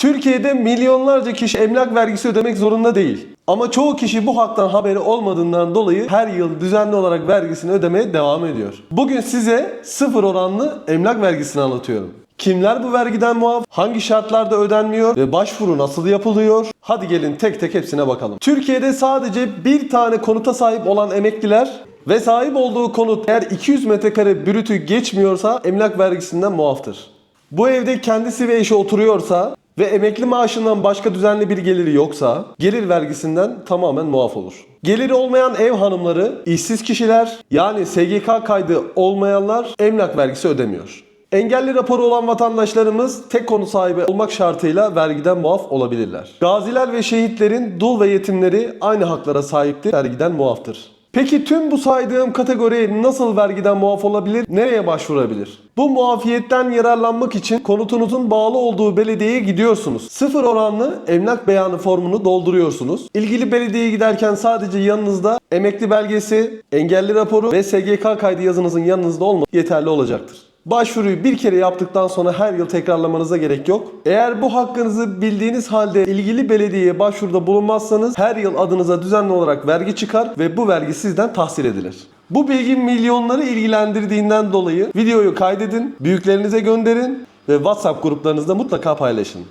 Türkiye'de milyonlarca kişi emlak vergisi ödemek zorunda değil. Ama çoğu kişi bu haktan haberi olmadığından dolayı her yıl düzenli olarak vergisini ödemeye devam ediyor. Bugün size sıfır oranlı emlak vergisini anlatıyorum. Kimler bu vergiden muaf, hangi şartlarda ödenmiyor ve başvuru nasıl yapılıyor? Hadi gelin tek tek hepsine bakalım. Türkiye'de sadece bir tane konuta sahip olan emekliler ve sahip olduğu konut eğer 200 metrekare brütü geçmiyorsa emlak vergisinden muaftır. Bu evde kendisi ve eşi oturuyorsa ve emekli maaşından başka düzenli bir geliri yoksa gelir vergisinden tamamen muaf olur. Geliri olmayan ev hanımları, işsiz kişiler yani SGK kaydı olmayanlar emlak vergisi ödemiyor. Engelli raporu olan vatandaşlarımız tek konu sahibi olmak şartıyla vergiden muaf olabilirler. Gaziler ve şehitlerin dul ve yetimleri aynı haklara sahiptir, vergiden muaftır. Peki tüm bu saydığım kategori nasıl vergiden muaf olabilir? Nereye başvurabilir? Bu muafiyetten yararlanmak için konutunuzun bağlı olduğu belediyeye gidiyorsunuz. Sıfır oranlı emlak beyanı formunu dolduruyorsunuz. İlgili belediyeye giderken sadece yanınızda emekli belgesi, engelli raporu ve SGK kaydı yazınızın yanınızda olması yeterli olacaktır. Başvuruyu bir kere yaptıktan sonra her yıl tekrarlamanıza gerek yok. Eğer bu hakkınızı bildiğiniz halde ilgili belediyeye başvuruda bulunmazsanız her yıl adınıza düzenli olarak vergi çıkar ve bu vergi sizden tahsil edilir. Bu bilgi milyonları ilgilendirdiğinden dolayı videoyu kaydedin, büyüklerinize gönderin ve WhatsApp gruplarınızda mutlaka paylaşın.